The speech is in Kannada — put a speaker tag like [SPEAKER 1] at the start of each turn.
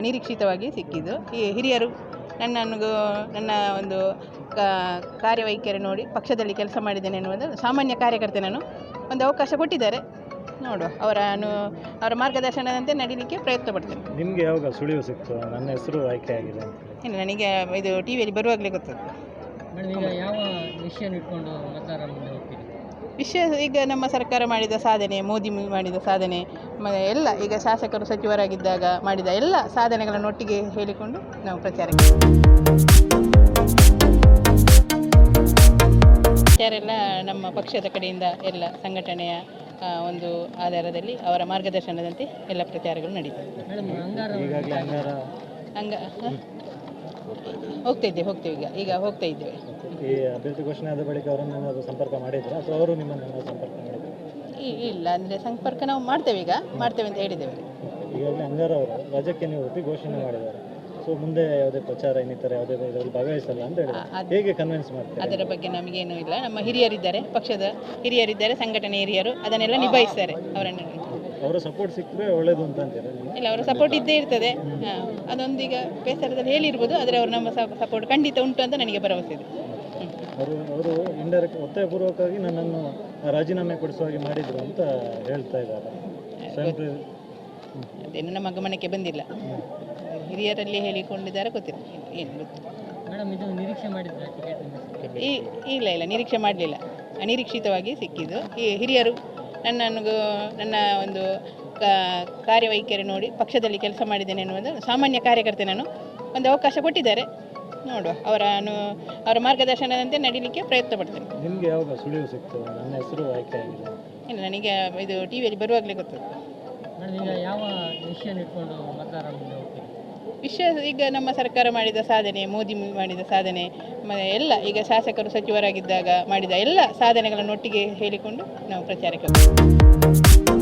[SPEAKER 1] ನಿರೀಕ್ಷಿತವಾಗಿ ಸಿಕ್ಕಿದ್ದು. ಈ ಹಿರಿಯರು ನನ್ನನ್ನು ನನ್ನ ಒಂದು ಕಾ- ಕಾರ್ಯವೈಖರಿ ನೋಡಿ ಪಕ್ಷದಲ್ಲಿ ಕೆಲಸ ಮಾಡಿದ್ದೇನೆ ಎನ್ನುವುದು ಸಾಮಾನ್ಯ ಕಾರ್ಯಕರ್ತೆ ನಾನು ಒಂದು ಅವಕಾಶ ಕೊಟ್ಟಿದ್ದಾರೆ. ನೋಡುವ ಅವರ ಅನು ಅವರ ಮಾರ್ಗದರ್ಶನದಂತೆ ನಡೀಲಿಕ್ಕೆ ಪ್ರಯತ್ನ ಪಡ್ತೇನೆ.
[SPEAKER 2] ನಿಮಗೆ ಯಾವಾಗ ಸುಳಿವು ಸಿಕ್ತು? ನನ್ನ ಹೆಸರು ಆಯ್ಕೆ ಆಗಿದೆ
[SPEAKER 1] ಇನ್ನು ನನಗೆ ಇದು ಟಿ ವಿಯಲ್ಲಿ ಬರುವಾಗಲೇ ಗೊತ್ತದು
[SPEAKER 3] ಯಾವ ವಿಷಯ ಇಟ್ಕೊಂಡು ಮತದಾರರ ಮುಂದೆ ಹೋಗ್ತೀರಿ?
[SPEAKER 1] ವಿಷಯ ಈಗ ನಮ್ಮ ಸರ್ಕಾರ ಮಾಡಿದ ಸಾಧನೆ ಮೋದಿ ಮು- ಮಾಡಿದ ಸಾಧನೆ ಎಲ್ಲ ಈಗ ಶಾಸಕರು ಸಚಿವರಾಗಿದ್ದಾಗ ಮಾಡಿದ ಎಲ್ಲ ಸಾಧನೆಗಳನ್ನು ಒಟ್ಟಿಗೆ ಹೇಳಿಕೊಂಡು ನಾವು ಪ್ರಚಾರಕ್ಕೆ ಪ್ರಚಾರೆಲ್ಲ ನಮ್ಮ ಪಕ್ಷದ ಕಡೆಯಿಂದ ಎಲ್ಲ ಸಂಘಟನೆಯ ಒಂದು ಆಧಾರದಲ್ಲಿ ಅವರ ಮಾರ್ಗದರ್ಶನದಂತೆ ಎಲ್ಲ ಪ್ರಚಾರಗಳು ನಡೀತದೆ
[SPEAKER 3] ಅಂಗಾರ
[SPEAKER 1] ಹಂಗ? ಹೋಗ್ತಾ ಇದ್ದೇವೆ ಹೋಗ್ತೇವೆ ಈಗ ಈಗ ಹೋಗ್ತಾ ಇದ್ದೇವೆ.
[SPEAKER 2] ಈ ಅಭ್ಯರ್ಥಿ ಘೋಷಣೆ ಆದ ಬಳಿಕ ಅವರನ್ನು ಸಂಪರ್ಕ ಮಾಡಿದ್ರು? ಅಥವಾ ಅವರು ನಿಮ್ಮನ್ನು ಸಂಪರ್ಕ ಮಾಡಿದ್ರು?
[SPEAKER 1] ಇಲ್ಲ ಅಂದ್ರೆ ಸಂಪರ್ಕ ನಾವು ಮಾಡ್ತೇವೆ ಈಗ ಮಾಡ್ತೇವೆ ಅಂತ ಹೇಳಿದ್ದೇವೆ.
[SPEAKER 2] ಈಗಾಗಲೇ ಅಂಗಾರ ಅವರು ರಜಕ್ಕೆ ನೀವು ಒಪ್ಪಿ ಘೋಷಣೆ ಮಾಡಿದ್ದಾರೆ. ಸೊ ಮುಂದೆ ಯಾವುದೇ ಪ್ರಚಾರ ಇನ್ನಿತರ ಯಾವುದೇ ಇದರಲ್ಲಿ ಭಾಗವಹಿಸಲ್ಲ ಅಂತ ಹೇಳಿದ್ರು. ಹೇಗೆ ಕನ್ವಿನ್ಸ್ ಮಾಡ್ತಾರೆ?
[SPEAKER 1] ಅದರ ಬಗ್ಗೆ ನಮಗೇನು ಇಲ್ಲ. ನಮ್ಮ ಹಿರಿಯರಿದ್ದಾರೆ ಪಕ್ಷದ ಹಿರಿಯರಿದ್ದಾರೆ ಸಂಘಟನೆ ಹಿರಿಯರು ಅದನ್ನೆಲ್ಲ ನಿಭಾಯಿಸ್ತಾರೆ ಅವರನ್ನು.
[SPEAKER 2] ಅವರ ಸಪೋರ್ಟ್ ಸಿಕ್ಕರೆ ಒಳ್ಳೇದು ಅಂತ ಅಂತೀರಾ ನೀವು?
[SPEAKER 1] ಇಲ್ಲ ಅವರ ಸಪೋರ್ಟ್ ಇದ್ದೇ ಇರ್ತದೆ. ಹಾ, ಅದೊಂದೀಗ ಬೇಸರದಲ್ಲಿ ಹೇಳಿರ್ಬೋದು ಆದರೆ ಅವರು ನಮ್ಮ ಸಪೋರ್ಟ್ ಖಂಡಿತ ಉಂಟು ಅಂತ ನನಗೆ ಭರವಸೆ ಇದೆ.
[SPEAKER 2] ಅವರು ಅವರು ಇಂಡೈರೆಕ್ಟ್ ಒತ್ತಾಯಪೂರ್ವಕವಾಗಿ ನನ್ನನ್ನು ರಾಜೀನಾಮೆ ಕೊಡಿಸುವ ಹಾಗೆ ಮಾಡಿದ್ರು ಅಂತ ಹೇಳ್ತಾ ಇದ್ದಾರೆ.
[SPEAKER 1] ಅದೇನು ನಮ್ಮ ಗಮನಕ್ಕೆ ಬಂದಿಲ್ಲ. ಹಿರಿಯರಲ್ಲಿ ಹೇಳಿಕೊಂಡಿದ್ದಾರೆ ಗೊತ್ತಿಲ್ಲ. ಏನು ಗೊತ್ತಿಲ್ಲ.
[SPEAKER 3] ಇದು ನಿರೀಕ್ಷೆ ಮಾಡಿದ್ರೆ ಟಿಕೆಟ್
[SPEAKER 1] ಈ ಇಲ್ಲ ಇಲ್ಲ ನಿರೀಕ್ಷೆ ಮಾಡಲಿಲ್ಲ. ಅನಿರೀಕ್ಷಿತವಾಗಿ ಸಿಕ್ಕಿದ್ದು. ಈ ಹಿರಿಯರು ನನ್ನನ್ನು ನನ್ನ ಒಂದು ಕಾ- ಕಾರ್ಯವೈಖರಿ ನೋಡಿ ಪಕ್ಷದಲ್ಲಿ ಕೆಲಸ ಮಾಡಿದ್ದೇನೆ ಎನ್ನುವುದು ಸಾಮಾನ್ಯ ಕಾರ್ಯಕರ್ತೆ ನಾನು ಒಂದು ಅವಕಾಶ ಕೊಟ್ಟಿದ್ದಾರೆ. ನೋಡುವ ಅವರ ಅನು ಅವರ ಮಾರ್ಗದರ್ಶನದಂತೆ ನಡೀಲಿಕ್ಕೆ ಪ್ರಯತ್ನ ಪಡ್ತೇನೆ.
[SPEAKER 2] ನಿಮಗೆ ಯಾವಾಗ ಸುಳಿವು ಸಿಕ್ತು? ನನ್ನ ಹೆಸರು ಆಯ್ಕೆ ಆಗಿದೆ.
[SPEAKER 1] ಇಲ್ಲ ನನಗೆ ಇದು ಟಿ ವಿಯಲ್ಲಿ ಬರುವಾಗಲೇ ಗೊತ್ತದು
[SPEAKER 3] ಮೇಡಮ್ ಈಗ ಯಾವ ವಿಷಯ ಇಟ್ಕೊಂಡು ಮತದಾರರ ಮುಂದೆ ಹೋಗ್ತೀರಿ
[SPEAKER 1] ವಿಷಯ ಈಗ ನಮ್ಮ ಸರ್ಕಾರ ಮಾಡಿದ ಸಾಧನೆ ಮೋದಿ ಮಾಡಿದ ಸಾಧನೆ ಮ ಎಲ್ಲ ಈಗ ಶಾಸಕರು ಸಚಿವರಾಗಿದ್ದಾಗ ಮಾಡಿದ ಎಲ್ಲ ಸಾಧನೆಗಳನ್ನು ಒಟ್ಟಿಗೆ ಹೇಳಿಕೊಂಡು ನಾವು ಪ್ರಚಾರಕ್ಕೆ ಹೋಗ್ತೇವೆ.